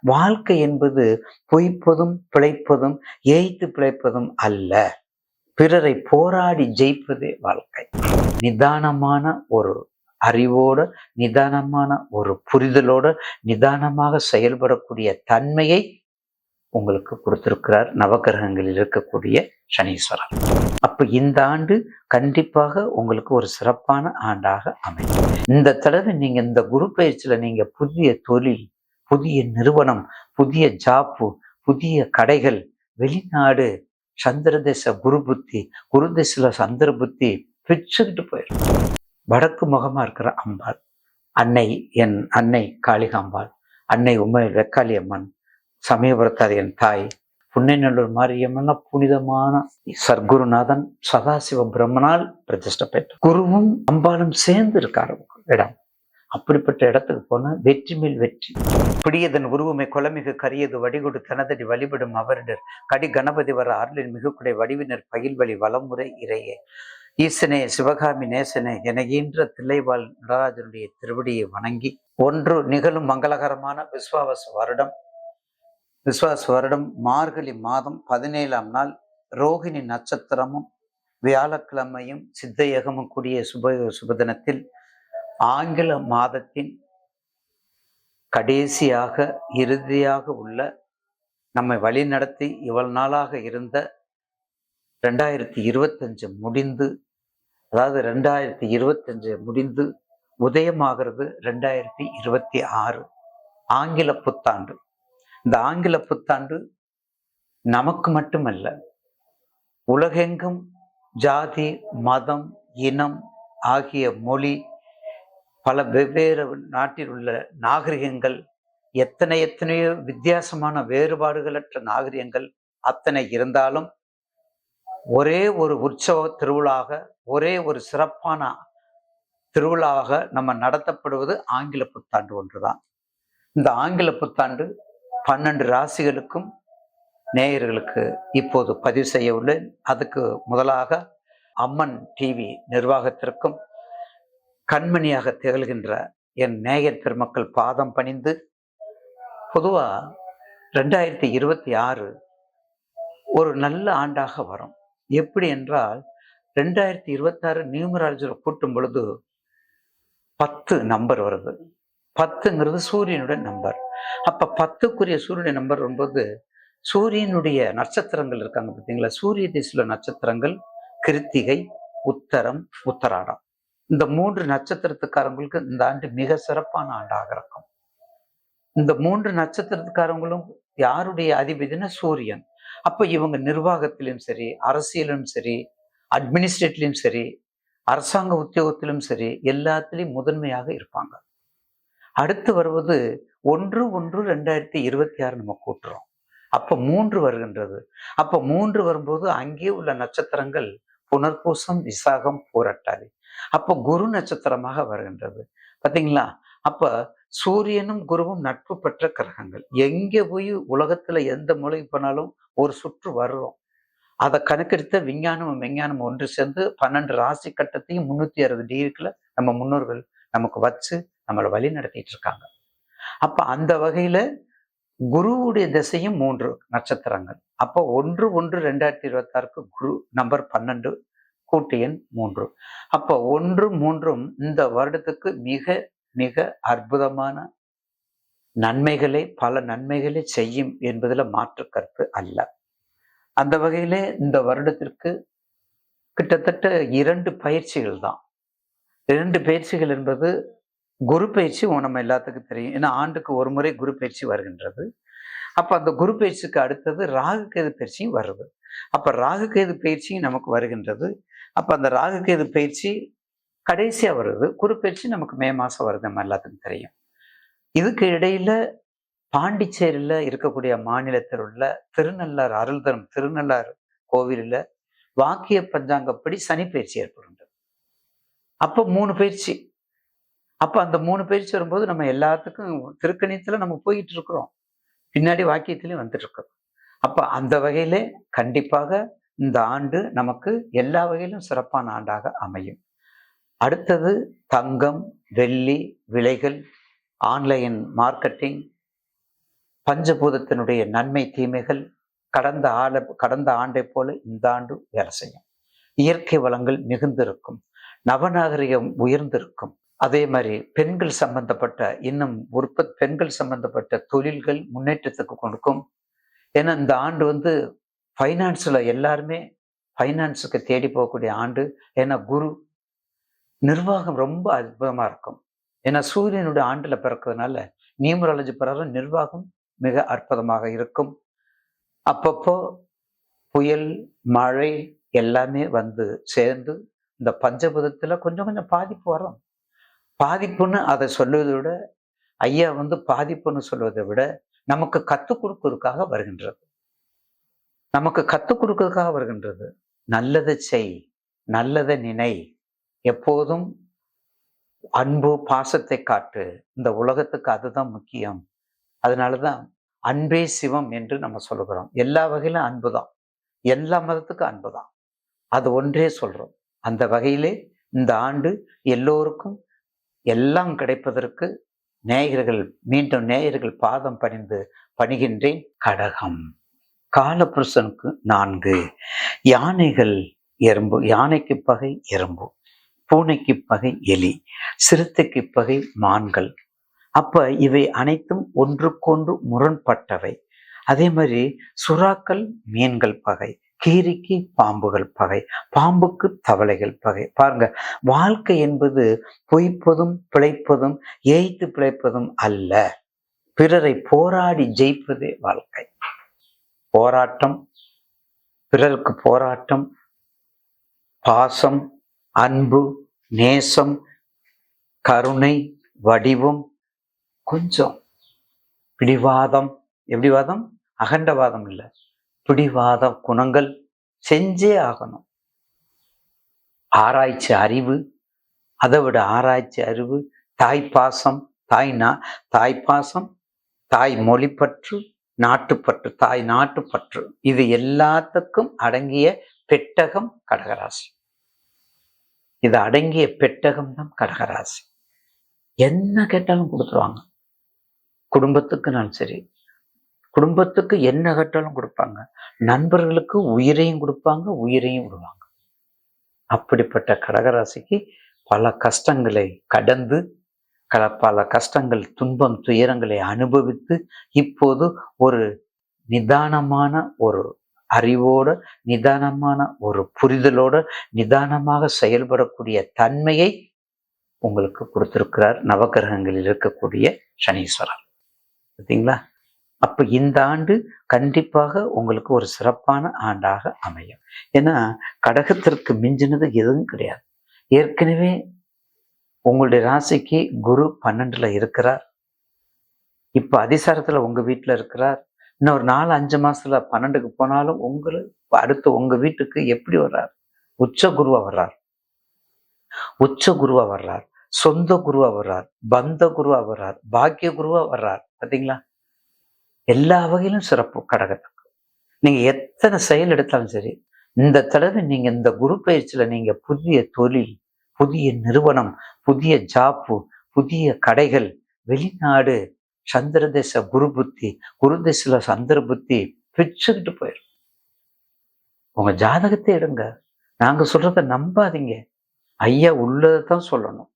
வாழ்க்கை என்பது பொய்ப்பதும் பிழைப்பதும் ஏய்த்து பிழைப்பதும் அல்ல. பிறரை போராடி ஜெயிப்பதே வாழ்க்கை. நிதானமான ஒரு அறிவோடு நிதானமான ஒரு புரிதலோடு நிதானமாக செயல்படக்கூடிய தன்மையை உங்களுக்கு கொடுத்திருக்கிறார் நவகிரகங்களில் இருக்கக்கூடிய சனீஸ்வரர். அப்ப இந்த ஆண்டு கண்டிப்பாக உங்களுக்கு ஒரு சிறப்பான ஆண்டாக அமையும். இந்த தடவை நீங்க இந்த குரு பயிற்சியில நீங்க புதிய தொழில் புதிய நிறுவனம் புதிய ஜாப்பு புதிய கடைகள் வெளிநாடு சந்திரதேச குரு புத்தி குரு சந்திர புத்தி பிச்சுக்கிட்டு போயிடும் வடக்கு முகமா இருக்கிற அம்பாள் அன்னை என் அன்னை காளிகாம்பாள் அன்னை உமை வெக்காளி அம்மன் சமயபுரத்தார் என் தாய் புன்னைநல்லூர் மாரியம்மன் புனிதமான சர்க்குருநாதன் சதாசிவ பிரம்மனால் பிரதிஷ்ட பெற்ற குருவும் அம்பாலும் சேர்ந்து இருக்காரு இடம். அப்படிப்பட்ட இடத்துக்கு போன வெற்றி மேல் வெற்றி. பிடியதன் உருவமை குலமிகு கரியது வடிகொடு தனதடி வழிபடும் அவரிடர். கடி கணபதி வர அருளின் மிகுக்குடை வடிவினர் பயில்வழி வளமுறை இறையே. ஈசனே சிவகாமி நேசனே என ஈன்ற தில்லைவாழ் நடராஜனுடைய திருவடியை வணங்கி. ஒன்று நிகழும் மங்களகரமான விஸ்வாவச வருடம். விஸ்வாச வருடம் மார்கழி மாதம் பதினேழாம் நாள். ரோகிணி நட்சத்திரமும் வியாழக்கிழமையும் சித்தயகமும் கூடிய சுப சுபதினத்தில் ஆங்கில மாதத்தின் கடைசியாக இறுதியாக உள்ள நம்மை வழிநடத்தி இவ்வளவு நாளாக இருந்த ரெண்டாயிரத்தி இருபத்தஞ்சு முடிந்து அதாவது ரெண்டாயிரத்தி இருபத்தஞ்சு முடிந்து உதயமாகிறது ரெண்டாயிரத்தி இருபத்தி ஆறு ஆங்கில புத்தாண்டு. இந்த ஆங்கில புத்தாண்டு நமக்கு மட்டுமல்ல உலகெங்கும் ஜாதி மதம் இனம் ஆகிய மொழி பல வெவ்வேறு நாட்டில் உள்ள நாகரிகங்கள் எத்தனை எத்தனையோ வித்தியாசமான வேறுபாடுகளற்ற நாகரிகங்கள் அத்தனை இருந்தாலும் ஒரே ஒரு உற்சவ திருவிழாக ஒரே ஒரு சிறப்பான திருவிழாவாக நம்ம நடத்தப்படுவது ஆங்கில புத்தாண்டு ஒன்றுதான். இந்த ஆங்கில புத்தாண்டு பன்னெண்டு ராசிகளுக்கும் நேயர்களுக்கு இப்போது பதிவு செய்ய உள்ளேன். அதுக்கு முதலாக அம்மன் டிவி நிர்வாகத்திற்கும் கண்மணியாக திகழ்கின்ற என் நேயர் பெருமக்கள் பாதம் பணிந்து பொதுவாக ரெண்டாயிரத்தி இருபத்தி ஆறு ஒரு நல்ல ஆண்டாக வரும். எப்படி என்றால் ரெண்டாயிரத்தி இருபத்தாறு நியூமராலஜியில் கூட்டும் பொழுது பத்து நம்பர் வருது. பத்துங்கிறது சூரியனுடைய நம்பர். அப்போ பத்துக்குரிய சூரியனுடைய நம்பர் வரும்போது சூரியனுடைய நட்சத்திரங்கள் இருக்காங்க பார்த்தீங்களா? சூரிய திசையில் நட்சத்திரங்கள் கிருத்திகை உத்தரம் உத்தராடம். இந்த மூன்று நட்சத்திரத்துக்காரங்களுக்கு இந்த ஆண்டு மிக சிறப்பான ஆண்டாக இருக்கும். இந்த மூன்று நட்சத்திரத்துக்காரங்களும் யாருடைய அதிபதினா சூரியன். அப்ப இவங்க நிர்வாகத்திலும் சரி அரசியலும் சரி அட்மினிஸ்ட்ரேட்லையும் சரி அரசாங்க உத்தியோகத்திலும் சரி எல்லாத்துலேயும் முதன்மையாக இருப்பாங்க. அடுத்து வருவது ஒன்று ஒன்று ரெண்டாயிரத்தி இருபத்தி ஆறு நம்ம கூட்டுறோம். அப்ப மூன்று வருகின்றது. அப்ப மூன்று வரும்போது அங்கே உள்ள நட்சத்திரங்கள் புனர்பூசம் விசாகம் போராட்டாதி. அப்போ குரு நட்சத்திரமாக வருகின்றது. பார்த்தீங்களா அப்போ சூரியனும் குருவும் நட்பு பெற்ற கிரகங்கள். எங்கே போய் உலகத்தில் எந்த மூலைக்கு போனாலும் ஒரு சுற்று வருவோம் அதை கணக்கெடுத்த விஞ்ஞானமும் விஞ்ஞானம் ஒன்று சேர்ந்து பன்னெண்டு ராசி கட்டத்தையும் முந்நூற்றி அறுபது டிகிரிக்குள்ள நம்ம முன்னோர்கள் நமக்கு வச்சு நம்மளை வழி நடத்திட்டு இருக்காங்க. அப்போ அந்த வகையில் குருவுடைய திசையும் மூன்று நட்சத்திரங்கள். அப்போ ஒன்று ஒன்று ரெண்டாயிரத்தி இருபத்தாறுக்கு குரு நம்பர் பன்னெண்டு கூட்டு எண் மூன்று. அப்போ ஒன்று மூன்றும் இந்த வருடத்துக்கு மிக மிக அற்புதமான நன்மைகளை பல நன்மைகளை செய்யும் என்பதில் மாற்று கருத்து அல்ல. அந்த வகையிலே இந்த வருடத்திற்கு கிட்டத்தட்ட இரண்டு பயிற்சிகள் தான். இரண்டு பயிற்சிகள் என்பது குரு பயிற்சி நம்ம எல்லாத்துக்கும் தெரியும். ஏன்னா ஆண்டுக்கு ஒரு முறை குரு பயிற்சி வருகின்றது. அப்போ அந்த குரு பயிற்சிக்கு அடுத்தது ராகு கேது பயிற்சியும் வருது. அப்போ ராகு கேது பயிற்சியும் நமக்கு வருகின்றது. அப்போ அந்த ராகுகேது பயிற்சி கடைசியாக வருது. குரு பயிற்சி நமக்கு மே மாதம் வருது நம்ம எல்லாத்துக்கும் தெரியும். இதுக்கு இடையில பாண்டிச்சேரியில் இருக்கக்கூடிய மாநிலத்தில் உள்ள திருநள்ளார் அருள் தரும் திருநள்ளார் கோவிலில் வாக்கிய பஞ்சாங்கப்படி சனி பயிற்சி ஏற்படுது. அப்போ மூணு பயிற்சி. அப்போ அந்த மூணு பயிற்சி வரும்போது நம்ம எல்லாத்துக்கும் திருக்கணியத்தில் நம்ம போயிட்டு இருக்கிறோம். பின்னாடி வாக்கியத்திலையும் வந்துட்டு இருக்கோம் அப்போ அந்த வகையிலே கண்டிப்பாக இந்த ஆண்டு நமக்கு எல்லா வகையிலும் சிறப்பான ஆண்டாக அமையும். அடுத்தது தங்கம் வெள்ளி விலைகள் ஆன்லைன் மார்க்கெட்டிங் பஞ்சபூதத்தினுடைய நன்மை தீமைகள் கடந்த ஆள கடந்த ஆண்டை போல இந்த ஆண்டு வேலை செய்யும். இயற்கை வளங்கள் மிகுந்திருக்கும். நவநாகரிகம் உயர்ந்திருக்கும். அதே மாதிரி பெண்கள் சம்பந்தப்பட்ட இன்னும் உற்பத் பெண்கள் சம்பந்தப்பட்ட தொழில்கள் முன்னேற்றத்துக்கு கொடுக்கும். ஏன்னா இந்த ஆண்டு வந்து ஃபைனான்ஸில் எல்லாருமே ஃபைனான்ஸுக்கு தேடி போகக்கூடிய ஆண்டு. ஏன்னா குரு நிர்வாகம் ரொம்ப அற்புதமாக இருக்கும். ஏன்னா சூரியனுடைய ஆண்டில் பிறக்கிறதுனால நியூமராலஜி பிரகாரம் நிர்வாகம் மிக அற்புதமாக இருக்கும். அப்பப்போ புயல் மழை எல்லாமே வந்து சேர்ந்து இந்த பஞ்சபுதத்தில் கொஞ்சம் கொஞ்சம் பாதிப்பு வரும். பாதிப்புன்னு அதை சொல்லுவதை விட ஐயா வந்து பாதிப்புன்னு சொல்வதை விட நமக்கு கற்றுக் கொடுக்கறதுக்காக வருகின்றது. நமக்கு கற்றுக் கொடுக்கறதுக்காக வருகின்றது. நல்லதை செய் நல்லதை நினை. எப்போதும் அன்பு பாசத்தை காட்டு. இந்த உலகத்துக்கு அதுதான் முக்கியம். அதனாலதான் அன்பே சிவம் என்று நம்ம சொல்லுகிறோம். எல்லா வகையிலும் அன்பு தான் எல்லா மதத்துக்கும் அன்பு தான் அது ஒன்றே சொல்றோம். அந்த வகையிலே இந்த ஆண்டு எல்லோருக்கும் எல்லாம் கிடைப்பதற்கு நேயர்கள் மீண்டும் நேயர்கள் பாதம் பணிந்து பணிகின்றேன். கடகம். காலபுருஷனுக்கு நான்கு. யானைகள் எறும்பு யானைக்கு பகை எறும்பு பூனைக்கு பகை எலி சிறுத்தைக்கு பகை மான்கள். அப்ப இவை அனைத்தும் ஒன்றுக்கொன்று முரண்பட்டவை. அதே மாதிரி சுறாக்கள் மீன்கள் பகை கீரிக்கு பாம்புகள் பகை பாம்புக்கு தவளைகள் பகை. பாருங்க வாழ்க்கை என்பது பொய்ப்பதும் பிழைப்பதும் ஏய்த்து பிழைப்பதும் அல்ல. பிறரை போராடி ஜெயிப்பதே வாழ்க்கை. போராட்டம் பிறருக்கு போராட்டம் பாசம் அன்பு நேசம் கருணை வடிவம் கொஞ்சம். பிடிவாதம். எப்படி வாதம்? அகண்டவாதம் இல்லை. பிடிவாத குணங்கள் செஞ்சே ஆகணும். ஆராய்ச்சி அறிவு அதை விட ஆராய்ச்சி அறிவு தாய் பாசம் தாய்னா தாய் பாசம் தாய் மொழிப்பற்று நாட்டுப்பற்று தாய் நாட்டுப்பற்று. இது எல்லாத்துக்கும் அடங்கிய பெட்டகம் கடகராசி. இது அடங்கிய பெட்டகம் தான் கடகராசி. என்ன கேட்டாலும் கொடுத்துருவாங்க. குடும்பத்துக்குனாலும் சரி. குடும்பத்துக்கு என்ன கேட்டாலும் கொடுப்பாங்க. நண்பர்களுக்கு உயிரையும் கொடுப்பாங்க உயிரையும் விடுவாங்க. அப்படிப்பட்ட கடகராசிக்கு பல கஷ்டங்களை கடந்து பல கஷ்டங்கள் துன்பம் துயரங்களை அனுபவித்து இப்போது ஒரு நிதானமான ஒரு அறிவோட நிதானமான ஒரு புரிதலோட நிதானமாக செயல்படக்கூடிய தன்மையை உங்களுக்கு கொடுத்திருக்கிறார் நவகிரகங்களில் இருக்கக்கூடிய சனீஸ்வரர். பார்த்தீங்களா? அப்ப இந்த ஆண்டு கண்டிப்பாக உங்களுக்கு ஒரு சிறப்பான ஆண்டாக அமையும். ஏன்னா கடகத்திற்கு மிஞ்சினது எதுவும் கிடையாது. ஏற்கனவே உங்களுடைய ராசிக்கு குரு பன்னெண்டுல இருக்கிறார். இப்ப அதிசாரத்துல உங்க வீட்டுல இருக்கிறார். இன்னும் ஒரு நாலு அஞ்சு மாசத்துல பன்னெண்டுக்கு போனாலும் உங்களுக்கு அடுத்து உங்க வீட்டுக்கு எப்படி வர்றார்? உச்ச குருவா வர்றார். உச்ச குருவா வர்றார். சொந்த குருவா வர்றார். பந்த குருவா வர்றார். பாக்கிய குருவா வர்றார். பாத்தீங்களா? எல்லா வகையிலும் சிறப்பு கடகத்துக்கு. நீங்க எத்தனை செயல் எடுத்தாலும் சரி இந்த தடவை நீங்க இந்த குரு பயிற்சியில நீங்க புதிய தொழில் புதிய நிறுவனம் புதிய ஜாப்பு புதிய கடைகள் வெளிநாடு சந்திர தேச குரு புத்தி குரு தேசில சந்திர புத்தி பிச்சுக்கிட்டு போயிடும் உங்க ஜாதகத்தை எடுங்க. நாங்க சொல்றத நம்பாதீங்க. ஐயா உள்ளதை தான் சொல்லணும்.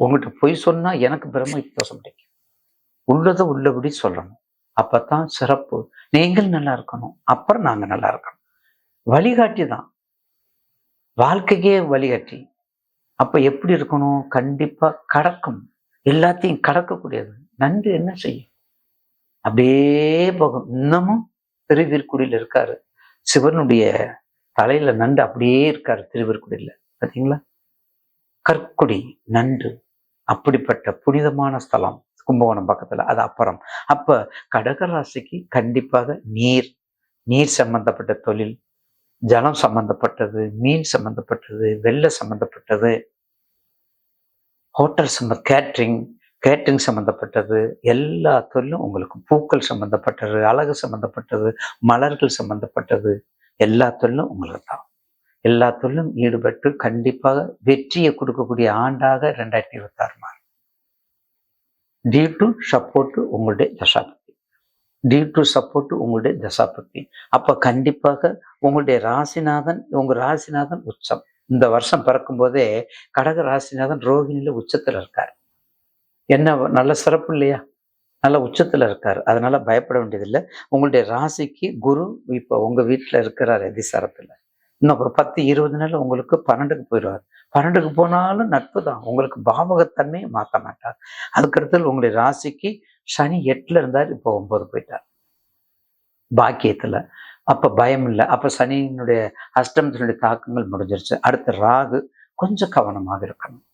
உங்ககிட்ட பொய் சொன்னா எனக்கு பிரம்ம வித்தியாசம் கிடைக்கும். உள்ளதை உள்ளபடி சொல்லணும். அப்பத்தான் சிறப்பு. நீங்கள் நல்லா இருக்கணும். அப்புறம் நாங்க நல்லா இருக்கணும். வழிகாட்டி தான் வாழ்க்கையே வழிகாட்டி. அப்ப எப்படி இருக்கணும்? கண்டிப்பா கடக்கும். எல்லாத்தையும் கடக்கக்கூடியது. நன்றி என்ன செய்யும்? அப்படியே போகும். இன்னமும் திருவிற்குடியில் இருக்காரு. சிவனுடைய தலையில நண்டு அப்படியே இருக்காரு திருவிற்குடியில் பார்த்தீங்களா கற்குடி நண்டு. அப்படிப்பட்ட புனிதமான ஸ்தலம். கும்பகோணம் பக்கத்துல. அது அப்புறம். அப்ப கடகராசிக்கு கண்டிப்பாக நீர். நீர் சம்பந்தப்பட்ட தொழில். ஜலம் சம்பந்தப்பட்டது மீன் சம்பந்தப்பட்டது வெள்ளை சம்பந்தப்பட்டது ஹோட்டல் சம்ம கேட்ரிங் கேட்ரிங் சம்பந்தப்பட்டது எல்லா தொழிலும் உங்களுக்கு பூக்கள் சம்பந்தப்பட்டது அழகு சம்பந்தப்பட்டது மலர்கள் சம்பந்தப்பட்டது எல்லா தொழிலும் உங்களுக்கு தான் எல்லா தொழிலும் ஈடுபட்டு கண்டிப்பாக வெற்றியை கொடுக்கக்கூடிய ஆண்டாக ரெண்டாயிரத்தி இருபத்தி ஆறு மாறும். டியூ டு சப்போர்ட் உங்களுடைய தசாபதி டியூ டு சப்போர்ட் உங்களுடைய தசாபக்தி. அப்ப கண்டிப்பாக உங்களுடைய ராசிநாதன் உங்க ராசிநாதன் உச்சம். இந்த வருஷம் பிறக்கும் போதே கடக ராசிநாதன் ரோஹிணியில உச்சத்துல இருக்கார். என்ன நல்ல சிறப்பு இல்லையா? நல்ல உச்சத்துல இருக்காரு. அதனால பயப்பட வேண்டியதில்லை. உங்களுடைய ராசிக்கு குரு இப்ப உங்க வீட்டுல இருக்கிறார் அதிசாரத்துல இன்னும் ஒரு பத்து இருபது நாள் உங்களுக்கு பன்னெண்டுக்கு போயிடுவார். பன்னெண்டுக்கு போனாலும் நட்பு தான். உங்களுக்கு பாவகத்தன்மையை மாற்ற மாட்டார். அதுக்கடுத்து உங்களுடைய ராசிக்கு சனி எட்டுல இருந்தார் இப்போ ஒம்பது போயிட்டார். பாக்கியத்துல. அப்ப பயம் இல்லை. அப்ப சனியினுடைய அஷ்டமத்தினுடைய தாக்கங்கள் முடிஞ்சிருச்சு. அடுத்து ராகு கொஞ்சம் கவனமாக இருக்கணும்.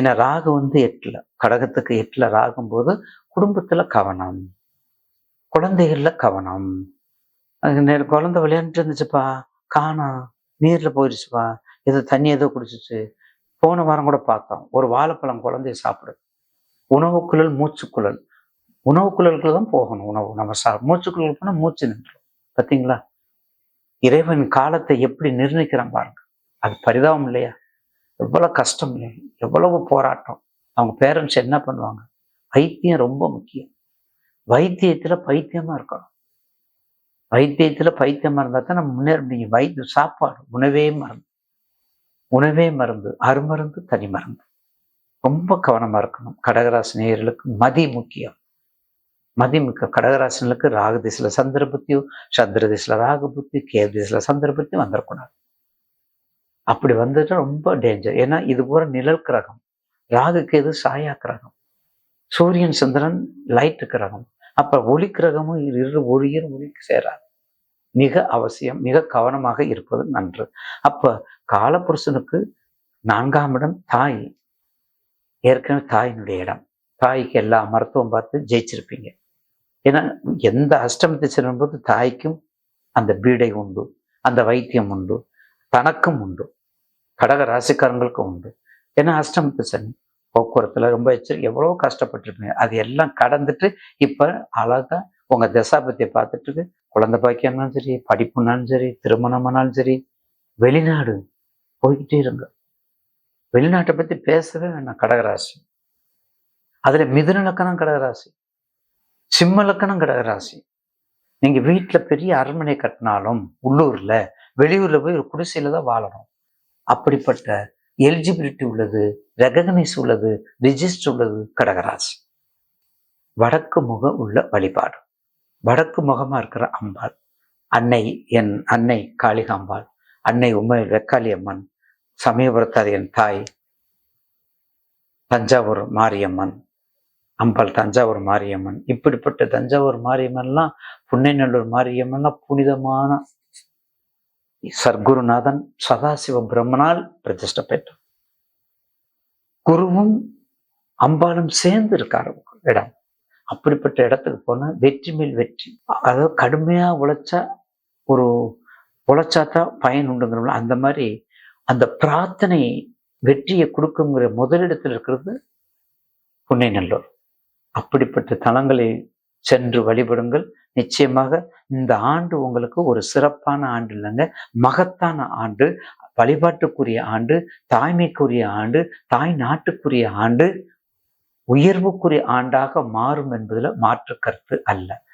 ஏன்னா ராகு வந்து எட்டுல. கடகத்துக்கு எட்டுல ராகும் போது குடும்பத்துல கவனம். குழந்தைகள்ல கவனம். குழந்தை விளையாண்டுட்டு இருந்துச்சுப்பா. காணா. நீர்ல போயிடுச்சுப்பா ஏதோ தண்ணி ஏதோ குடிச்சிச்சு. போன வாரம் கூட பார்த்தோம். ஒரு வாழைப்பழம் குழந்தைய சாப்பிடுது. உணவுக்குழல் மூச்சுக்குழல் உணவுக்குழலுக்குள்ள தான் போகணும் உணவு. நம்ம சா மூச்சுக்குள்ள போனால் மூச்சு நின்றுடும். பார்த்தீங்களா இறைவன் காலத்தை எப்படி நிர்ணயிக்கிறான் பாருங்க. அது பரிதாபம் இல்லையா? எவ்வளவு கஷ்டம் இல்லையா? எவ்வளவு போராட்டம். அவங்க பேரண்ட்ஸ் என்ன பண்ணுவாங்க? வைத்தியம் ரொம்ப முக்கியம். வைத்தியத்துல பைத்தியமா இருக்கணும். வைத்தியத்துல பைத்தியமா இருந்தால் தான் நம்ம முன்னேற முடியும். வைத்தியம் சாப்பாடு உணவே மருந்து. உணவே மருந்து அருமருந்து தனி மருந்து. ரொம்ப கவனமா இருக்கணும். கடகராசி நேயர்களுக்கு மதி முக்கியம். மதி கடகராசனுக்கு கடகராசினர்களுக்கு ராகு திசையில சந்திர புத்தியோ சந்திர திசையில ராகு புத்தி கேது திசையில சந்திர புத்தி வந்துடக்கூடாது அப்படி வந்துட்டு ரொம்ப டேஞ்சர் ஏன்னா இது பூரா நிழல் கிரகம் ராகு கேது சாயா கிரகம் சூரியன் சந்திரன் லைட் கிரகம். அப்ப ஒளி கிரகமும் இரு ஒளியும் ஒளிக்கு சேராது. மிக அவசியம் மிக கவனமாக இருப்பது நன்று. அப்ப காலபுருஷனுக்கு நான்காம் இடம் தாய். ஏற்கனவே தாயினுடைய இடம். தாய்க்கு எல்லா மருத்துவம் பார்த்து ஜெயிச்சிருப்பீங்க. ஏன்னா எந்த அஷ்டமத்தை செல்லும்போது தாய்க்கும் அந்த பீடை உண்டு அந்த வைத்தியம் உண்டு தனக்கும் உண்டு கடக ராசிக்காரங்களுக்கும் உண்டு. ஏன்னா அஷ்டமத்து சனி போக்குவரத்துல ரொம்ப எச்சரிக்கை எவ்வளோ கஷ்டப்பட்டுருப்பீங்க. அது எல்லாம் கடந்துட்டு இப்ப அழகா உங்க தசாபத்தியை பார்த்துட்டு குழந்தை பாக்கியம்னாலும் சரி படிப்புனாலும் சரி திருமணமானாலும் சரி வெளிநாடு போய்கிட்டே இருங்க. வெளிநாட்டை பத்தி பேசவே வேணாம் கடகராசி. அதுல மிதுன லக்கணம் கடகராசி. சிம்ம லக்கணம் கடகராசி நீங்கள் வீட்டில் பெரிய அரண்மனை கட்டினாலும் உள்ளூர்ல வெளியூரில் போய் ஒரு குடிசையில தான் வாழணும். அப்படிப்பட்ட எலிஜிபிலிட்டி உள்ளது ரெகக்னைஸ் உள்ளது ரிஜிஸ்டர் உள்ளது கடகராசி வடக்கு முகம் உள்ள வழிபாடு. வடக்கு முகமா இருக்கிற அம்பாள் அன்னை என் அன்னை காளிகாம்பாள் அன்னை உமை வெக்காளி அம்மன் சமயபுரத்தார் என் தாய் தஞ்சாவூர் மாரியம்மன் அம்பாள் தஞ்சாவூர் மாரியம்மன். இப்படிப்பட்ட தஞ்சாவூர் மாரியம்மன்லாம் புன்னைநல்லூர் மாரியம்மன்லாம் புனிதமான சர்க்குருநாதன் சதாசிவ பிரம்மனால் பிரதிஷ்ட பெற்றார் குருவும் அம்பாலும் சேர்ந்து இருக்காரு இடம். அப்படிப்பட்ட இடத்துக்கு போனால் வெற்றி மேல் வெற்றி. அதாவது கடுமையாக உழைச்சா ஒரு உழைச்சாதான் பயன் உண்டுங்கிறோம்ல. அந்த மாதிரி அந்த பிரார்த்தனை வெற்றியை கொடுக்குங்கிற முதலிடத்தில் இருக்கிறது புன்னை நல்லூர் அப்படிப்பட்ட தலங்களை சென்று வழிபடுங்கள். நிச்சயமாக இந்த ஆண்டு உங்களுக்கு ஒரு சிறப்பான ஆண்டு இல்லைங்க. மகத்தான ஆண்டு வழிபாட்டுக்குரிய ஆண்டு தாய்மைக்குரிய ஆண்டு தாய் நாட்டுக்குரிய ஆண்டு உயர்வுக்குரிய ஆண்டாக மாறும் என்பதில் மாற்று கருத்து அல்ல.